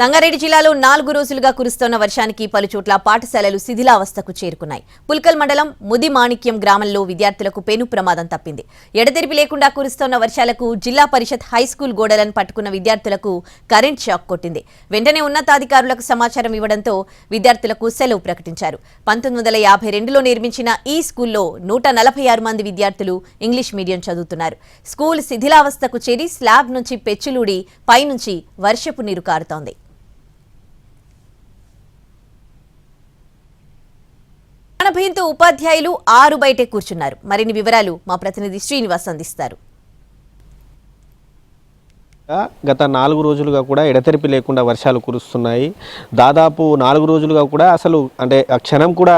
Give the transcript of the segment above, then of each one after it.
సంగారెడ్డి జిల్లాలో నాలుగు రోజులుగా కురుస్తోన్న వర్షానికి పలుచోట్ల పాఠశాలలు శిథిలావస్థకు చేరుకున్నాయి. పుల్కల్ మండలం ముది మాణిక్యం గ్రామంలో విద్యార్థులకు పెను ప్రమాదం తప్పింది. ఎడతెరిపి లేకుండా కురుస్తోన్న వర్షాలకు జిల్లా పరిషత్ హైస్కూల్ గోడలను పట్టుకున్న విద్యార్థులకు కరెంట్ షాక్ కొట్టింది. వెంటనే ఉన్నతాధికారులకు సమాచారం ఇవ్వడంతో విద్యార్థులకు సెలవు ప్రకటించారు. పంతొమ్మిది వందల యాభై రెండులో నిర్మించిన ఈ స్కూల్లో నూట నలభై ఆరు మంది విద్యార్థులు ఇంగ్లీష్ మీడియం చదువుతున్నారు. స్కూల్ శిథిలావస్థకు చేరి స్లాబ్ నుంచి పెచ్చులూడి పైనుంచి వర్షపు నీరు కారుతోంది. భయంతో ఉపాధ్యాయులు ఆరు బయటే కూర్చున్నారు. మరిన్ని వివరాలు మా ప్రతినిధి శ్రీనివాస్ అందిస్తారు. గత నాలుగు రోజులుగా కూడా ఎడతెరిపి లేకుండా వర్షాలు కురుస్తున్నాయి. దాదాపు నాలుగు రోజులుగా కూడా అసలు అంటే ఆ క్షణం కూడా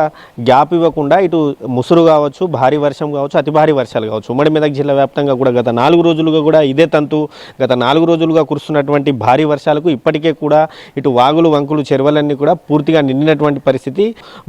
గ్యాప్ ఇవ్వకుండా ఇటు ముసురు కావచ్చు భారీ వర్షం కావచ్చు అతి భారీ వర్షాలు కావచ్చు. ఉమ్మడి మెదక్ జిల్లా వ్యాప్తంగా కూడా గత నాలుగు రోజులుగా కూడా ఇదే తంతు గత నాలుగు రోజులుగా కురుస్తున్నటువంటి భారీ వర్షాలకు ఇప్పటికే కూడా ఇటు వాగులు వంకులు చెరువులన్నీ కూడా పూర్తిగా నిండినటువంటి పరిస్థితి.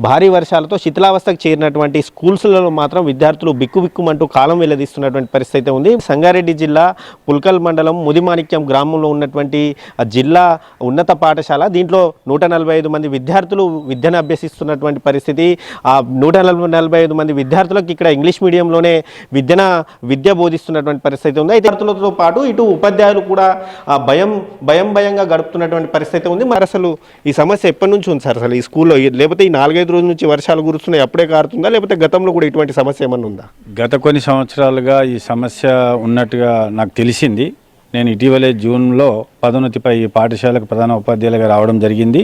భారీ వర్షాలతో శిథిలావస్థకు చేరినటువంటి స్కూల్స్లలో మాత్రం విద్యార్థులు బిక్కుబిక్కుమంటూ కాలం వెల్లదీస్తున్నటువంటి పరిస్థితి అయితే ఉంది. సంగారెడ్డి జిల్లా పుల్కల్ మండలం ముదిమాణిక్య గ్రామంలో ఉన్నటువంటి జిల్లా ఉన్నత పాఠశాల దీంట్లో నూట నలభై ఐదు మంది విద్యార్థులు విద్యను అభ్యసిస్తున్నటువంటి పరిస్థితి. ఆ నూట నలభై నలభై ఐదు మంది విద్యార్థులకు ఇక్కడ ఇంగ్లీష్ మీడియంలోనే విద్యన విద్య బోధిస్తున్నటువంటి పరిస్థితి ఉంది. అయితే విద్యార్థులతో పాటు ఇటు ఉపాధ్యాయులు కూడా ఆ భయం భయం భయంగా గడుపుతున్నటువంటి పరిస్థితి ఉంది. మరి అసలు ఈ సమస్య ఎప్పటి నుంచి ఉంది సార్? అసలు ఈ స్కూల్లో లేకపోతే ఈ నాలుగైదు రోజుల నుంచి వర్షాలు కురుస్తున్నాయి అప్పుడే కారుతుందా? లేకపోతే గతంలో కూడా ఇటువంటి సమస్య ఏమన్నా ఉందా? గత కొన్ని సంవత్సరాలుగా ఈ సమస్య ఉన్నట్టుగా నాకు తెలిసింది. నేను ఇటీవలే జూన్లో పదోన్నతిపై ఈ పాఠశాలకు ప్రధాన ఉపాధ్యాయులుగా రావడం జరిగింది.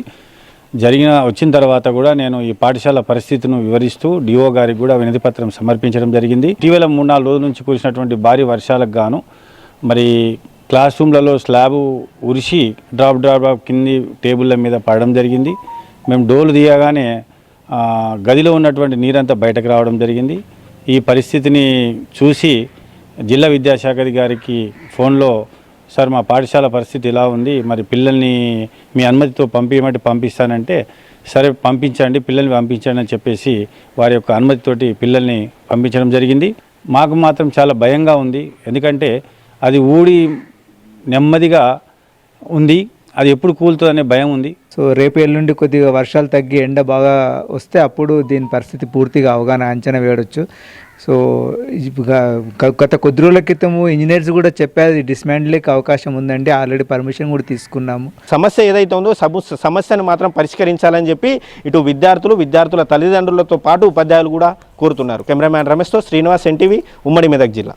జరిగిన వచ్చిన తర్వాత కూడా నేను ఈ పాఠశాల పరిస్థితిని వివరిస్తూ డిఓ గారికి కూడా వినతి పత్రం సమర్పించడం జరిగింది. ఇటీవల మూడు నాలుగు రోజుల నుంచి కురిసినటువంటి భారీ వర్షాలకు గాను మరి క్లాస్ రూమ్లలో స్లాబు ఉరిసి డ్రాప్ డ్రాప్ డ్రాప్ కింది టేబుల్ల మీద పడడం జరిగింది. మేము డోలు తీయగానే గదిలో ఉన్నటువంటి నీరంతా బయటకు రావడం జరిగింది. ఈ పరిస్థితిని చూసి జిల్లా విద్యాశాఖ గారికి ఫోన్లో సార్ మా పాఠశాల పరిస్థితి ఇలా ఉంది? మరి పిల్లల్ని మీ అనుమతితో పంపించమంటే పంపిస్తానంటే సరే పంపించండి పిల్లల్ని పంపించండి అని చెప్పేసి వారి యొక్క అనుమతితోటి పిల్లల్ని పంపించడం జరిగింది. మాకు మాత్రం చాలా భయంగా ఉంది. ఎందుకంటే అది ఊడి నెమ్మదిగా ఉంది. అది ఎప్పుడు కూలుతుందనే భయం ఉంది. సో రేపు ఎల్లుండి కొద్దిగా వర్షాలు తగ్గి ఎండ బాగా వస్తే అప్పుడు దీని పరిస్థితి పూర్తిగా అవగాహన అంచనా వేయవచ్చు. సో గత కొద్ది రోజుల క్రితము ఇంజనీర్స్ కూడా చెప్పారు డిస్మాండ్లింగ్ అవకాశం ఉందండి ఆల్రెడీ పర్మిషన్ కూడా తీసుకున్నాము. సమస్య ఏదైతే ఉందో సబు సమస్యను మాత్రం పరిష్కరించాలని చెప్పి ఇటు విద్యార్థులు విద్యార్థుల తల్లిదండ్రులతో పాటు ఉపాధ్యాయులు కూడా కోరుతున్నారు. కెమెరామ్యాన్ రమేష్తో శ్రీనివాస్ ఎన్టీవీ ఉమ్మడి మెదక్ జిల్లా.